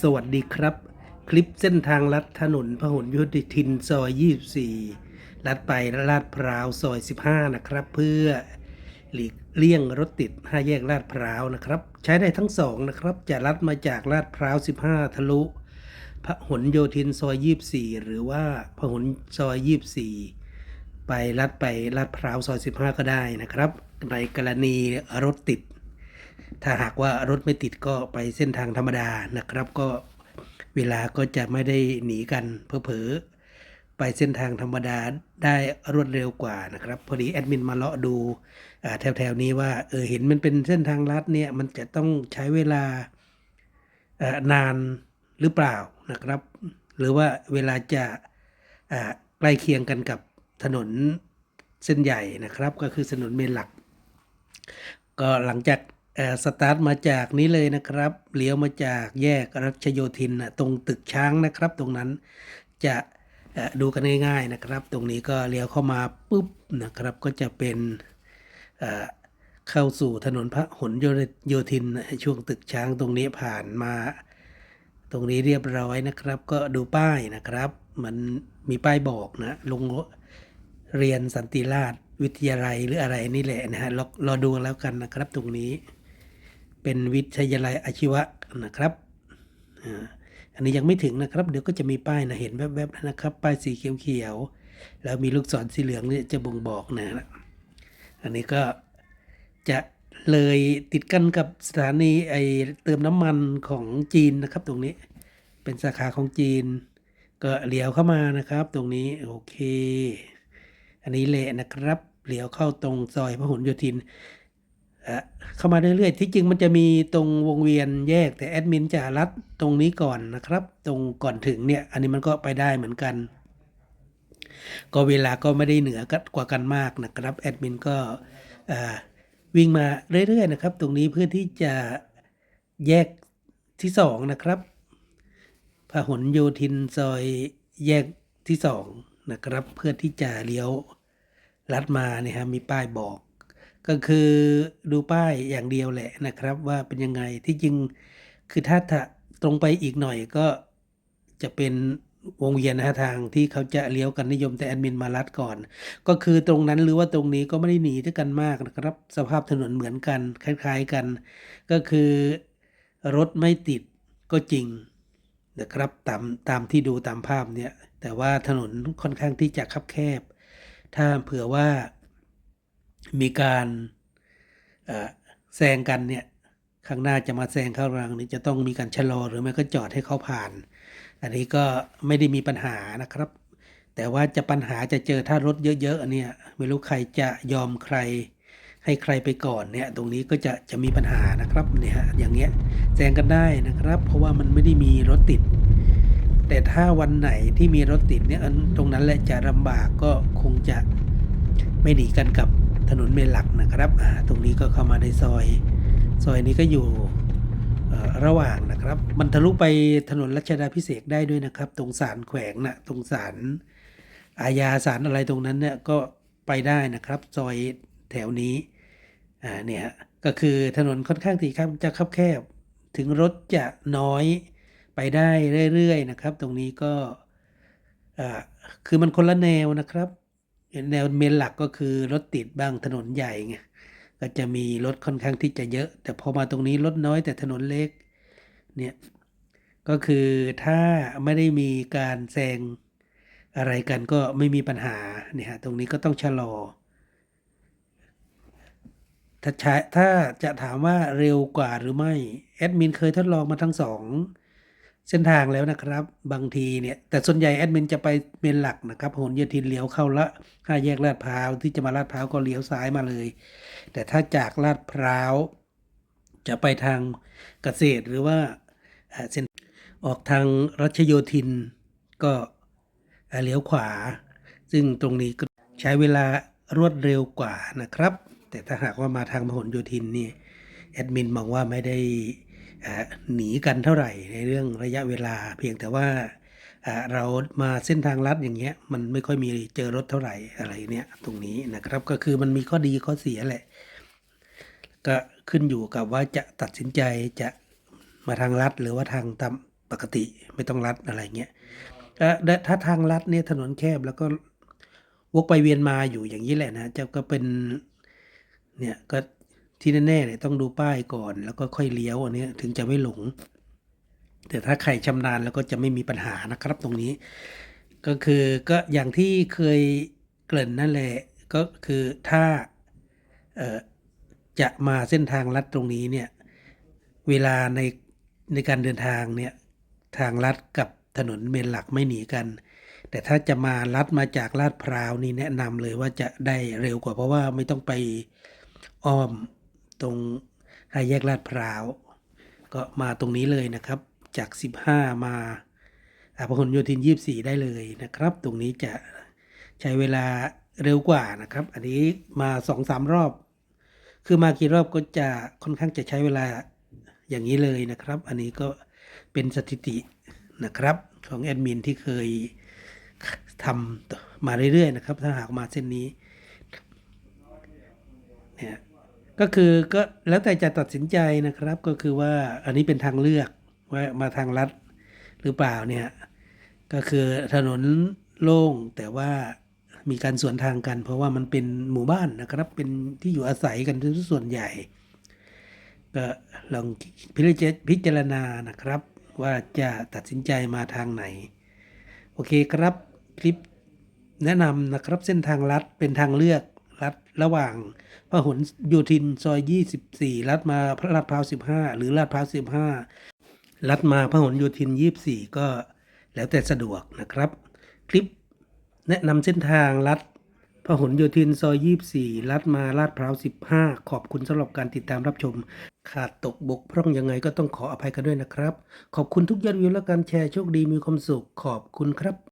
สวัสดีครับ คลิปเส้นทางลัดถนนพหลโยธินซอย 24 ลัดไปลาดพร้าวซอย 15 นะครับ เพื่อหลีกเลี่ยงรถติด5แยกลาดพร้าวนะครับ ใช้ได้ทั้งสองนะครับ จะลัดมาจากลาดพร้าว 15 ทะลุพหลโยธินซอย 24 หรือว่าพหลซอย 24 ไปลัดไปลาดพร้าวซอย 15 ก็ได้นะครับ ในกรณีรถติด ถ้าหากว่ารถไม่ติดก็ไปเส้นทางธรรมดานะครับ ก็เวลาก็จะไม่ได้หนีกันเผลอๆไปเส้นทางธรรมดาได้รวดเร็วกว่านะครับ พอดีแอดมินมาเลาะดูแถวๆนี้ว่าเออเห็นมันเป็นเส้นทางลัดเนี่ยมันจะต้องใช้เวลานานหรือเปล่านะครับ หรือว่าเวลาจะใกล้เคียงกันกับถนนเส้นใหญ่นะครับ ก็คือถนนเมนหลัก ก็หลังจาก สตาร์ทมาจากนี้เลยนะครับเลี้ยวมาจากแยกรัชโยธินนะตรงตึกช้างนะครับ ตรงนั้นจะดูกันง่ายๆนะครับ ตรงนี้ก็เลี้ยวเข้ามาปุ๊บนะครับก็จะเป็นเข้าสู่ถนนพระหลโยธินช่วงตึกช้างตรงนี้ผ่านมา ตรงนี้เรียบร้อยนะครับ ก็ดูป้ายนะครับ มันมีป้ายบอกนะลงเรียนสันติราชวิทยาลัยหรืออะไรนี่แหละนะฮะรอดูแล้วกันนะครับตรงนี้ เป็นวิทยาลัยอาชีวะนะครับอันนี้ยังไม่ถึงนะครับ เดี๋ยวก็จะมีป้ายนะเห็นแวบๆนะครับ ป้ายสีเขียวๆแล้วมีลูกศรสีเหลืองเนี่ยจะบ่งบอกนะอันนี้ก็จะเลยติดกันกับสถานีไอเติมน้ำมันของจีนนะครับ ตรงนี้เป็นสาขาของจีน ก็เลี้ยวเข้ามานะครับ ตรงนี้โอเค อันนี้แหละนะครับเลี้ยวเข้าตรงซอยพหลโยธิน เข้ามาเรื่อยๆ ที่จริงมันจะมีตรงวงเวียนแยกแต่แอดมินจะรัดตรงนี้ก่อนนะครับ ตรงก่อนถึงเนี่ย อันนี้มันก็ไปได้เหมือนกัน ก็เวลาก็ไม่ได้เหนือกว่ากันมากนะครับแอดมินก็วิ่งมาเรื่อยๆนะครับ ตรงนี้เพื่อที่จะแยกที่สองนะครับพหลโยธินซอยแยกที่สองนะครับ เพื่อที่จะเลี้ยวลัดมาเนี่ยฮะมีป้ายบอก ก็คือดูป้ายอย่างเดียวแหละนะครับ ว่าเป็นยังไงที่จริงคือถ้าตรงไปอีกหน่อยก็จะเป็นวงเวียนนะฮะทางที่เขาจะเลี้ยวกันนิยมแต่แอดมินมาลัดก่อน ก็คือตรงนั้นหรือว่าตรงนี้ก็ไม่ได้หนีด้วยกันมากนะครับ สภาพถนนเหมือนกัน คล้าย ๆกัน ก็คือรถไม่ติดก็จริงนะครับตามตามที่ดูตามภาพเนี่ยแต่ว่าถนนค่อนข้างที่จะคับแคบ ถ้าเผื่อว่า มีการแซงกันเนี่ยข้างหน้าจะมาแซงเข้ารังนี่จะต้องมีการชะลอหรือไม่ก็จอดให้เขาผ่าน อันนี้ก็ไม่ได้มีปัญหานะครับ แต่ว่าจะปัญหาจะเจอถ้ารถเยอะๆเนี่ยไม่รู้ใครจะยอมใคร ให้ใครไปก่อนเนี่ยตรงนี้ก็จะจะมีปัญหานะครับเนี่ยฮะอย่างเงี้ยแซงกันได้นะครับ เพราะว่ามันไม่ได้มีรถติด แต่ถ้าวันไหนที่มีรถติดเนี่ยตรงนั้นแหละจะลำบากก็คงจะไม่หนีกันกับ ถนนเมนหลักนะครับตรงนี้ก็เข้ามาในซอย ซอยนี้ก็อยู่ระหว่างนะครับ มันทะลุไปถนนรัชดาพิเศษกได้ด้วยนะครับ ตรงศาลแขวงนะตรงศาลอาญาศาลอะไรตรงนั้นเนี่ยก็ไปได้นะครับ ซอยแถวนี้อ่าเนี่ยก็คือถนนค่อนข้างที่ครับจะคับแคบ ถึงรถจะน้อยไปได้เรื่อยๆนะครับ ตรงนี้ก็คือมันคนละแนวนะครับ แนวเมนหลักก็คือรถติดบ้างถนนใหญ่ไงก็จะมีรถค่อนข้างที่จะเยอะ แต่พอมาตรงนี้รถน้อยแต่ถนนเล็กเนี่ยก็คือถ้าไม่ได้มีการแซงอะไรกันก็ไม่มีปัญหาเนี่ยฮะตรงนี้ก็ต้องชะลอ ถ้าใช้ถ้าจะถามว่าเร็วกว่าหรือไม่ แอดมินเคยทดลองมาทั้งสอง เส้นทางแล้วนะครับ บางทีเนี่ย แต่ส่วนใหญ่แอดมินจะไปเมนหลักนะครับหนโยธินเลี้ยวเข้าละห้าแยกลาดพร้าวที่จะมาลาดพร้าวก็เลี้ยวซ้ายมาเลย แต่ถ้าจากลาดพร้าว จะไปทางเกษตรหรือว่าเอ่อเส้นออกทางรัชโยธินก็เลี้ยวขวา ซึ่งตรงนี้ก็ใช้เวลารวดเร็วกว่านะครับ แต่ถ้าหากว่ามาทางพหลโยธินนี่แอดมินมองว่าไม่ได้ หนีกันเท่าไหร่ในเรื่องระยะเวลา เพียงแต่ว่าเรามาเส้นทางลัดอย่างเงี้ยมันไม่ค่อยมีเจอรถเท่าไหร่อะไรเนี่ยตรงนี้นะครับก็คือมันมีข้อดีข้อเสียแหละ ก็ขึ้นอยู่กับว่าจะตัดสินใจจะมาทางลัดหรือว่าทางตามปกติไม่ต้องลัดอะไรเงี้ยถ้าทางลัดเนี่ยถนนแคบแล้วก็วกไปเวียนมาอยู่อย่างนี้แหละนะจะก็เป็นเนี่ยก็ ที่แน่ๆเนี่ยต้องดูป้ายก่อน แล้วก็ค่อยเลี้ยวอันนี้ถึงจะไม่หลง แต่ถ้าใครชำนาญแล้วก็จะไม่มีปัญหานะครับตรงนี้ ก็คือก็อย่างที่เคยเกริ่นนั่นแหละก็คือถ้าจะมาเส้นทางลัดตรงนี้เนี่ยเวลาในในการเดินทางเนี่ยทางลัดกับถนนเมนหลักไม่หนีกัน แต่ถ้าจะมาลัดมาจากลาดพร้าวนี่แนะนำเลยว่าจะได้เร็วกว่าเพราะว่าไม่ต้องไปอ้อม ตรงห้าแยกลาดพร้าว ก็มาตรงนี้เลยนะครับ จาก 15 มาอาพหลโยธิน 24 ได้เลยนะครับ ตรงนี้จะใช้เวลาเร็วกว่านะครับ อันนี้มา 2-3 รอบ คือมากี่รอบก็จะค่อนข้างจะใช้เวลาอย่างนี้เลยนะครับ อันนี้ก็เป็นสถิตินะครับของแอดมินที่เคยทำมาเรื่อยๆนะครับ ถ้าหากมาเส้นนี้เนี่ย ก็คือก็แล้วแต่จะตัดสินใจนะครับ ก็คือว่าอันนี้เป็นทางเลือกว่ามาทางลัดหรือเปล่าเนี่ย ก็คือถนนโล่งแต่ว่ามีการสวนทางกัน เพราะว่ามันเป็นหมู่บ้านนะครับ เป็นที่อยู่อาศัยกันส่วนใหญ่ ก็ลองพิจารณานะครับ ว่าจะตัดสินใจมาทางไหน โอเคครับคลิปแนะนำนะครับเส้นทางลัดเป็นทางเลือก ลัดระหว่างพหลโยธินซอย 24ลัดมาพระลาดพร้าว 15 หรือลาดพร้าว 15ลัดมาพหลโยธิน 24 ก็แล้วแต่สะดวกนะครับ คลิปแนะนำเส้นทางลัดพหลโยธินซอย 24 ลัดมาลาดพร้าว 15 ขอบคุณสำหรับการติดตามรับชม ขาดตกบกพร่องยังไงก็ต้องขออภัยกันด้วยนะครับ ขอบคุณทุกยอดวิวและการแชร์โชคดีมีความสุขขอบคุณครับ